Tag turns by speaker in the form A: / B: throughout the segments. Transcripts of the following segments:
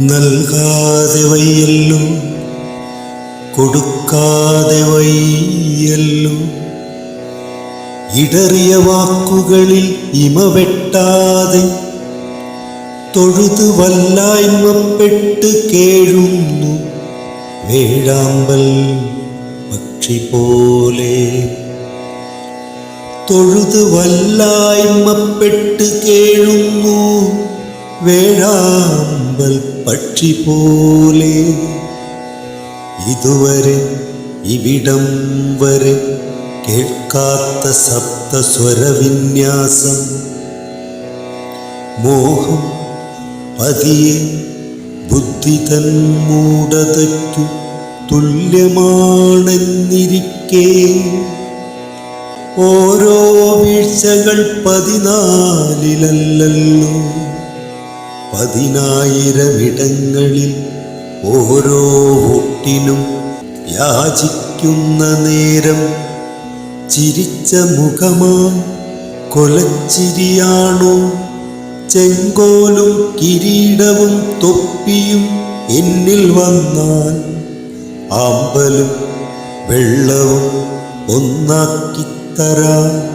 A: നൽകാതെ വയ്യല്ലോ കൊടുക്കാതെ വയ്യല്ലോ. ഇടറിയ വാക്കുകളിൽ ഇമ വെട്ടാതെ തൊഴുത് വല്ലായ്മപ്പെട്ട് കേഴുന്നു. വേഴാമ്പൽ പക്ഷി പോലെ തൊഴുത് വല്ലായ്മപ്പെട്ട് കേഴുന്നു. വേഴാമ്പൽ പക്ഷി പോലെ ഇതുവരെ ഇവിടം വരെ കേൾക്കാത്ത സപ്തസ്വരവിന്യാസം. മോഹം പതിയെ ബുദ്ധി തൻ മൂടതയ്ക്കു തുല്യമാണെന്നിരിക്കേ. ഓരോ വീഴ്ചകൾ പതിനാലിലല്ലല്ലോ. പതിനായിരമിടങ്ങളിൽ ഓരോ ഒട്ടിനും യാചിക്കുന്ന നേരം ചിരിച്ച മുഖമാ കൊലച്ചിരിയാണോ? ചെങ്കോലും കിരീടവും തൊപ്പിയും എന്നിൽ വന്നാൽ ആമ്പലും വെള്ളവും ഒന്നാക്കിത്തരാ.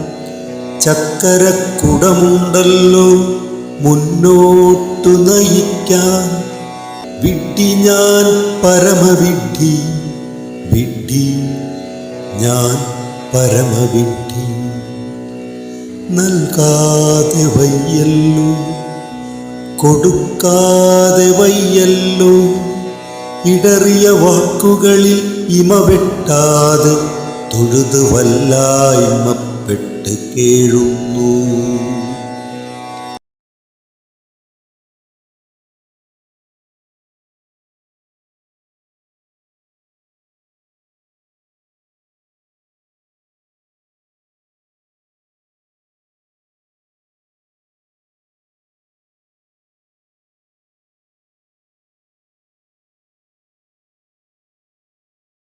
A: ചക്കരക്കുടമുണ്ടല്ലോ മുന്നോട്ടു നയിക്കാൻ. വിഡ്ഢി ഞാൻ പരമവിഡ്ഢി. വിഡ്ഢി ഞാൻ പരമവിഡ്ഢി. നൽകാതെ വയ്യല്ലോ. കൊടുക്കാതെ വയ്യല്ലോ. ഇടറിയ വാക്കുകളിൽ ഇമ വെട്ടാതെ തൊഴുത് കേഴുന്നു.